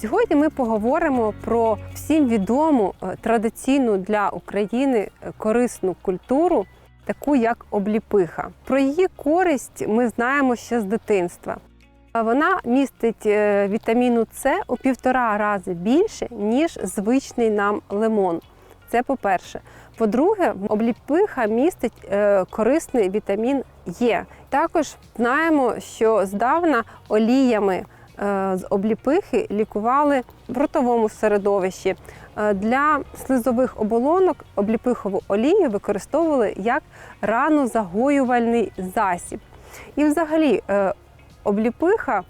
Сьогодні ми поговоримо про всім відому е, традиційну для України е, корисну культуру, таку як обліпиха. Про її користь ми знаємо ще з дитинства. Вона містить е, вітаміну С у півтора рази більше, ніж звичний нам лимон. Це по-перше. По-друге, обліпиха містить корисний вітамін Е. Також знаємо, що здавна оліями з обліпихи лікували в ротовому середовищі. Е, Для слизових оболонок обліпихову олію використовували як ранозагоювальний засіб. І взагалі е, обліпиха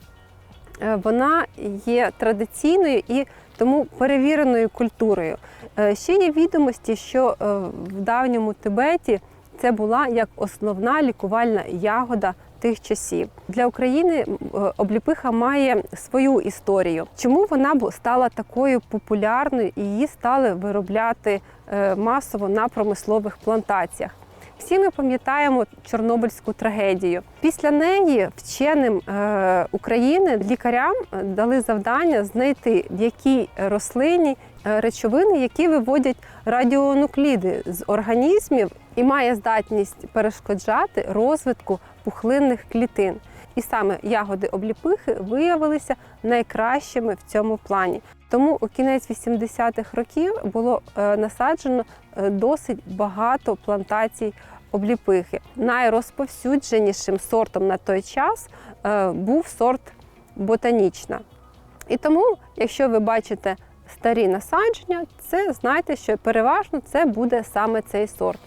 е, вона є традиційною і тому перевіреною культурою. Е, Ще є відомості, що е, в давньому Тибеті це була як основна лікувальна ягода тих часів. Для України е, обліпиха має свою історію. Чому вона стала такою популярною і її стали виробляти е, масово на промислових плантаціях? Всі ми пам'ятаємо Чорнобильську трагедію. Після неї вченим е, України лікарям дали завдання знайти в якій рослині речовини, які виводять радіонукліди з організмів і має здатність перешкоджати розвитку пухлинних клітин. І саме ягоди обліпихи виявилися найкращими в цьому плані. Тому у кінець 80-х років було е, насаджено е, досить багато плантацій обліпихи. Найрозповсюдженішим сортом на той час е, був сорт ботанічна. І тому, якщо ви бачите старі насадження, це знайте, що переважно це буде саме цей сорт.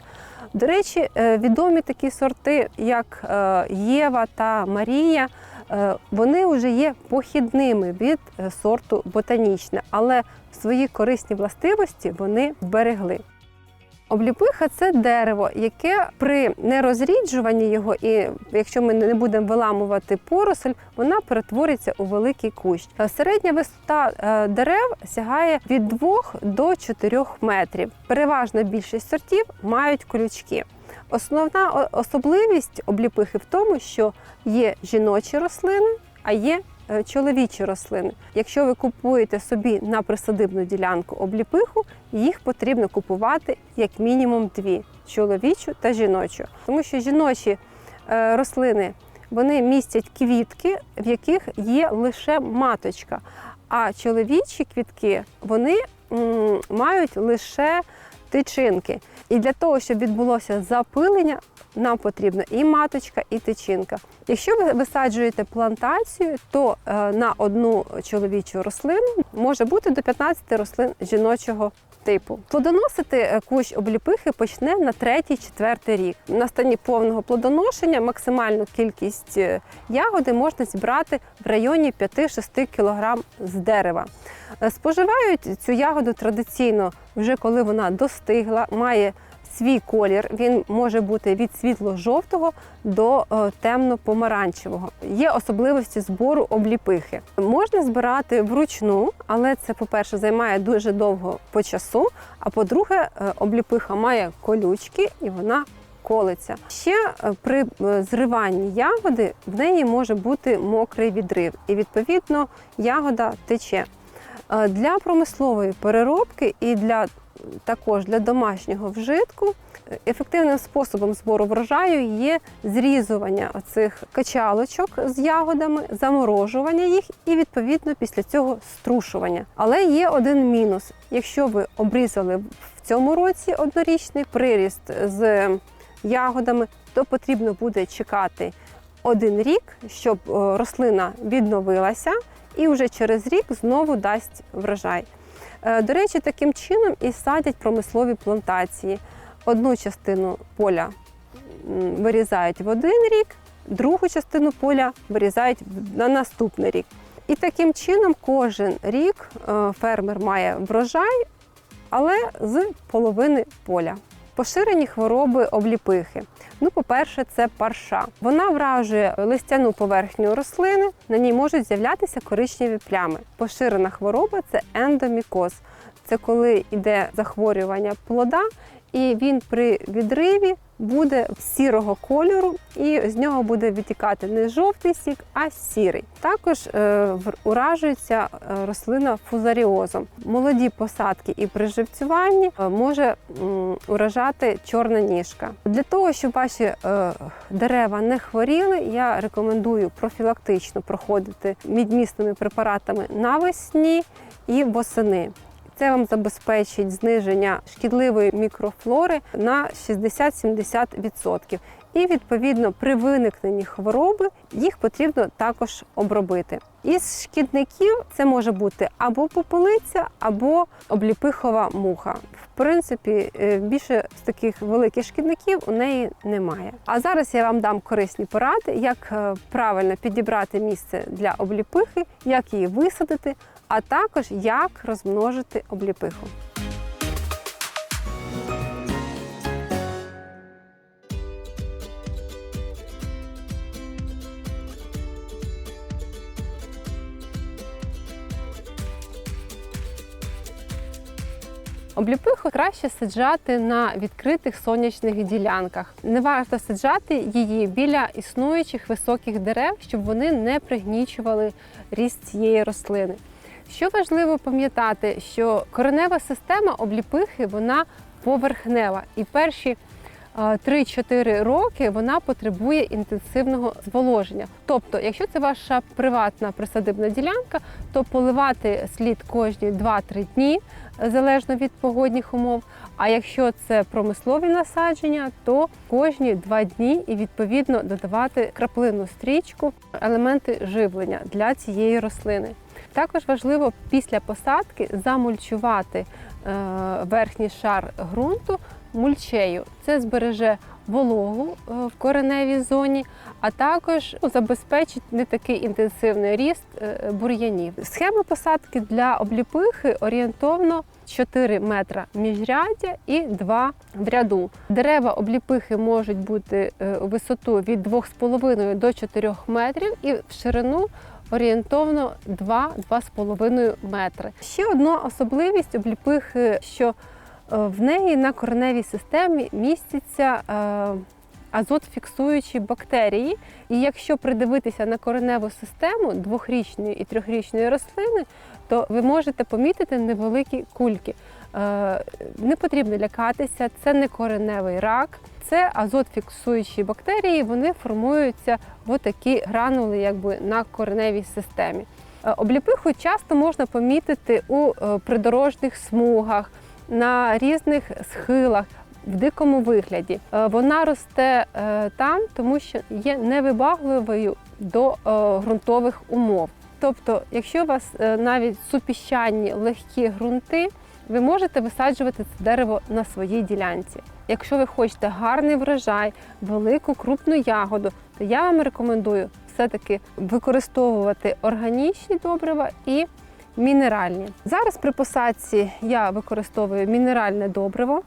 До речі, е, відомі такі сорти, як е, Єва та Марія, е, вони вже є похідними від сорту ботанічне, але свої корисні властивості вони зберегли. Обліпиха це дерево, яке при нерозріджуванні його, і якщо ми не будемо виламувати поросль, вона перетвориться у великий кущ. Е, Середня висота е, дерев сягає від 2 до 4 метрів. Переважна більшість сортів мають колючки. Основна особливість обліпихи в тому, що є жіночі рослини, а є чоловічі рослини. Якщо ви купуєте собі на присадибну ділянку обліпиху, їх потрібно купувати як мінімум дві чоловічу та жіночу. Тому що жіночі е, рослини вони містять квітки, в яких є лише маточка. А чоловічі квітки вони мають лише тичинки. І для того, щоб відбулося запилення, нам потрібна і маточка, і тичинка. Якщо ви висаджуєте плантацію, то е, на одну чоловічу рослину може бути до 15 рослин жіночого типу. Плодоносити е, кущ обліпихи почне на третій-четвертий рік. На стані повного плодоношення максимальну кількість е, ягоди можна зібрати в районі 5-6 кг з дерева. Е, Споживають цю ягоду традиційно вже коли вона достигла, має свій колір. Він може бути від світло-жовтого до е, темно-помаранчевого. Є особливості збору обліпихи. Можна збирати вручну, але це, по-перше, займає дуже довго по часу. А по-друге, е, обліпиха має колючки і вона колиться. Ще е, при зриванні ягоди в неї може бути мокрий відрив, і відповідно ягода тече. Для промислової переробки і для також для домашнього вжитку ефективним способом збору врожаю є зрізування оцих качалочок з ягодами, заморожування їх і відповідно після цього струшування. Але є один мінус: якщо ви обрізали в цьому році однорічний приріст з ягодами, то потрібно буде чекати один рік, щоб е, рослина відновилася і вже через рік знову дасть врожай. Е, До речі, таким чином і садять промислові плантації. Одну частину поля вирізають в один рік, другу частину поля вирізають на наступний рік. І таким чином кожен рік е, фермер має врожай, але з половини поля. Поширені хвороби обліпихи. Ну, по-перше, це парша. Вона вражує листяну поверхню рослини, на ній можуть з'являтися коричневі плями. Поширена хвороба це ендомікоз. Це коли йде захворювання плода, і він при відриві буде сірого кольору, і з нього буде витікати не жовтий сік, а сірий. Також е, уражується е, рослина фузаріозом. Молоді посадки і при живцюванні е, може уражати чорна ніжка. Для того, щоб ваші дерева не хворіли, я рекомендую профілактично проходити мідмісними препаратами навесні і восени. Це вам забезпечить зниження шкідливої мікрофлори на 60-70%. І відповідно при виникненні хвороби їх потрібно також обробити. Із шкідників це може бути або попелиця, або обліпихова муха. В принципі, е, більше з таких великих шкідників у неї немає. А зараз я вам дам корисні поради, як е, правильно підібрати місце для обліпихи, як її висадити, а також як розмножити обліпиху. Обліпиху краще саджати на відкритих сонячних ділянках. Не варто саджати її біля існуючих високих дерев, щоб вони не пригнічували ріст цієї рослини. Що важливо пам'ятати, що коренева система обліпихи вона поверхнева, і перші е, 3-4 роки вона потребує інтенсивного зволоження. Тобто, якщо це ваша приватна присадибна ділянка, то поливати слід кожні 2-3 дні, е, залежно від погодних умов. А якщо це промислові насадження, то кожні 2 дні і відповідно додавати краплинну стрічку, елементи живлення для цієї рослини. Також важливо після посадки замульчувати е, верхній шар ґрунту мульчею. Це збереже вологу е, в кореневій зоні, а також ну, забезпечить не такий інтенсивний ріст е, бур'янів. Схема посадки для обліпихи орієнтовно 4 метра міжряддя і 2 в ряду. Дерева обліпихи можуть бути у від 2,5 до 4 метрів і в ширину орієнтовно 2-2,5 метри. Ще одна особливість обліпихи, що е, в неї на кореневій системі містяться е, азотфіксуючі бактерії. І якщо придивитися на кореневу систему двохрічної і трьохрічної рослини, то ви можете помітити невеликі кульки. Е, Не потрібно лякатися, це не кореневий рак, це азотфіксуючі бактерії. Вони формуються в такі гранули, якби на кореневій системі. Е, Обліпиху часто можна помітити у е, придорожних смугах, на різних схилах. В дикому вигляді Е, вона росте там, тому що є невибагливою до ґрунтових умов. Тобто, якщо у вас навіть супіщанні легкі ґрунти, ви можете висаджувати це дерево на своїй ділянці. Якщо ви хочете гарний врожай, велику крупну ягоду, то я вам рекомендую все-таки використовувати органічні добрива і мінеральні. Зараз при посадці я використовую мінеральне добриво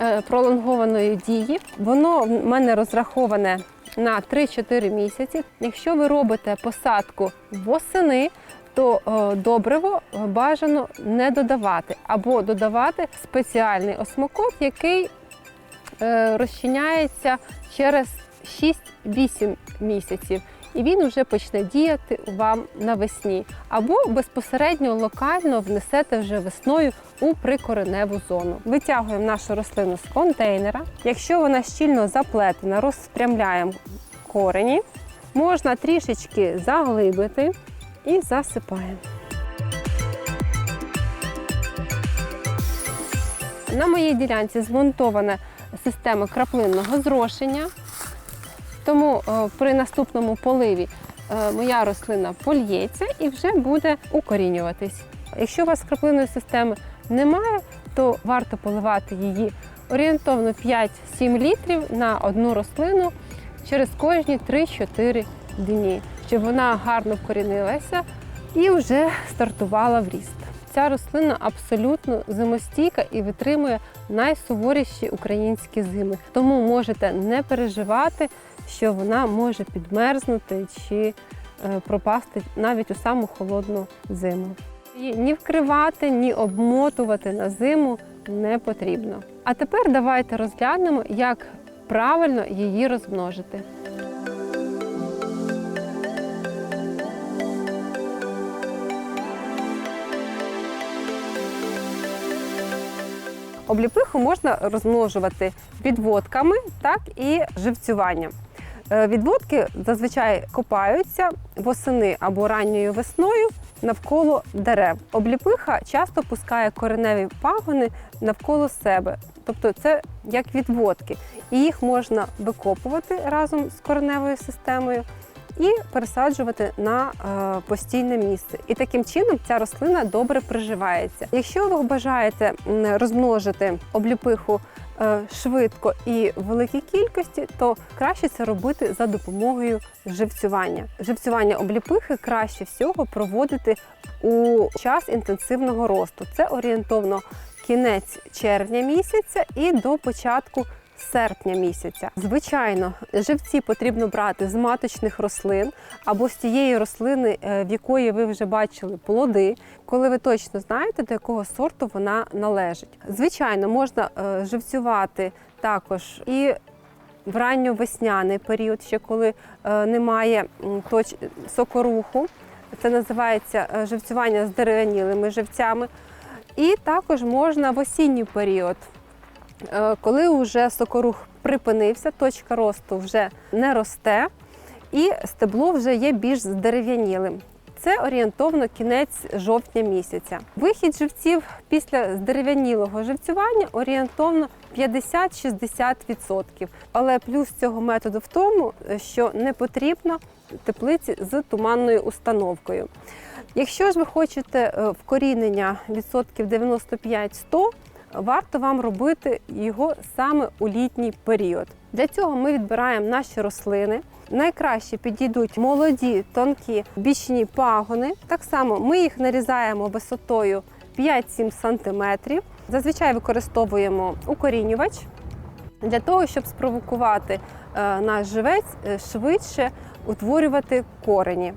е, пролонгованої дії. Воно в мене розраховане на 3-4 місяці. Якщо ви робите посадку восени, то е, добриво е, бажано не додавати або додавати спеціальний осмокот, який е, розчиняється через 6-8 місяців. І він вже почне діяти вам навесні, або безпосередньо локально внесете вже весною у прикореневу зону. Витягуємо нашу рослину з контейнера. Якщо вона щільно заплетена, розпрямляємо корені, можна трішечки заглибити і засипаємо. На моїй ділянці змонтована система краплинного зрошення. Тому е, при наступному поливі е, моя рослина польється і вже буде укорінюватись. Якщо у вас краплинної системи немає, то варто поливати її орієнтовно 5-7 літрів на одну рослину через кожні 3-4 дні, щоб вона гарно вкорінилася і вже стартувала в ріст. Ця рослина абсолютно зимостійка і витримує найсуворіші українські зими. Тому можете не переживати, що вона може підмерзнути чи е, пропасти навіть у саму холодну зиму. Її ні вкривати, ні обмотувати на зиму не потрібно. А тепер давайте розглянемо, як правильно її розмножити. Обліпиху можна розмножувати відводками, так і живцюванням. Е, Відводки зазвичай копаються восени або ранньою весною навколо дерев. Обліпиха часто пускає кореневі пагони навколо себе, тобто це як відводки, і їх можна викопувати разом з кореневою системою. І пересаджувати на е, постійне місце. І таким чином ця рослина добре приживається. Якщо ви бажаєте розмножити обліпиху е, швидко і в великій кількості, то краще це робити за допомогою живцювання. Живцювання обліпихи краще всього проводити у час інтенсивного росту. Це орієнтовно кінець червня місяця і до початку серпня місяця. Звичайно, живці потрібно брати з маточних рослин або з тієї рослини, е, в якої ви вже бачили плоди, коли ви точно знаєте, до якого сорту вона належить. Звичайно, можна е, живцювати також і в ранньовесняний період, ще коли е, немає точ... сокоруху. Це називається живцювання з дерев'янілими живцями. І також можна в осінній період. Е, коли вже сокорух припинився, точка росту вже не росте, і стебло вже є більш здерев'янілим. Це орієнтовно кінець жовтня місяця. Вихід живців після здерев'янілого живцювання орієнтовно 50-60%. Але плюс цього методу в тому, що не потрібно теплиці з туманною установкою. Якщо ж ви хочете е, вкорінення відсотків 95-100, варто вам робити його саме у літній період. Для цього ми відбираємо наші рослини. Найкраще підійдуть молоді, тонкі бічні пагони. Так само ми їх нарізаємо висотою 5-7 см. Зазвичай використовуємо укорінювач для того, щоб спровокувати е, наш живець е, швидше утворювати корені.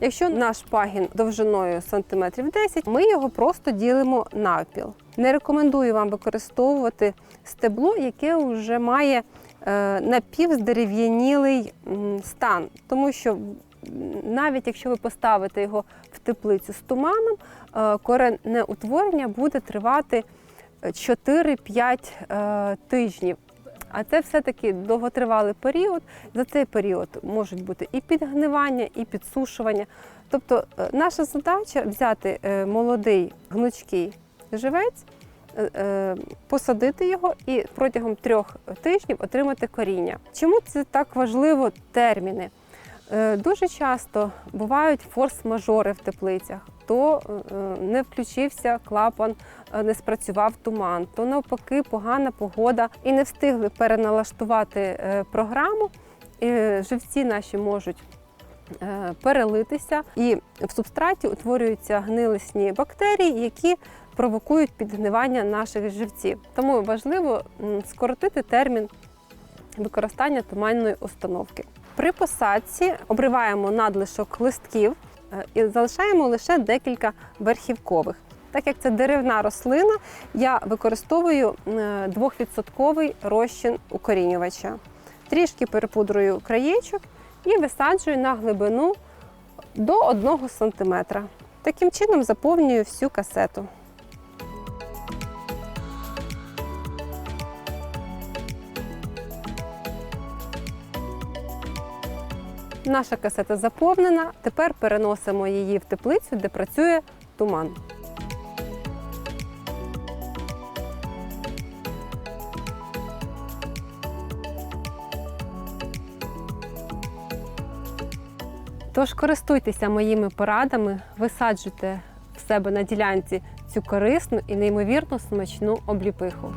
Якщо наш пагін довжиною сантиметрів 10, ми його просто ділимо навпіл. Не рекомендую вам використовувати стебло, яке вже має е, напівздерев'янілий стан, тому що навіть якщо ви поставите його в теплицю з туманом, е, коренне утворення буде тривати 4-5 е, тижнів. А це все-таки довготривалий період. За цей період можуть бути і підгнивання, і підсушування. Тобто е, наша задача взяти е, молодий гнучкий живець, е, посадити його і протягом трьох тижнів отримати коріння. Чому це так важливо терміни? Дуже часто бувають форс-мажори в теплицях. То е, не включився клапан, е, не спрацював туман, то навпаки погана погода і не встигли переналаштувати е, програму. І живці наші можуть е, перелитися, і в субстраті утворюються гнилисні бактерії, які провокують підгнивання наших живців. Тому важливо скоротити термін використання туманної установки. При посадці обриваємо надлишок листків е, і залишаємо лише декілька верхівкових. Так як це деревна рослина, я використовую е, 2% розчин укорінювача. Трішки перепудрую краєчок і висаджую на глибину до 1 см. Таким чином заповнюю всю касету. Наша касета заповнена. Тепер переносимо її в теплицю, де працює туман. Тож користуйтеся моїми порадами, висаджуйте в себе на ділянці цю корисну і неймовірно смачну обліпиху.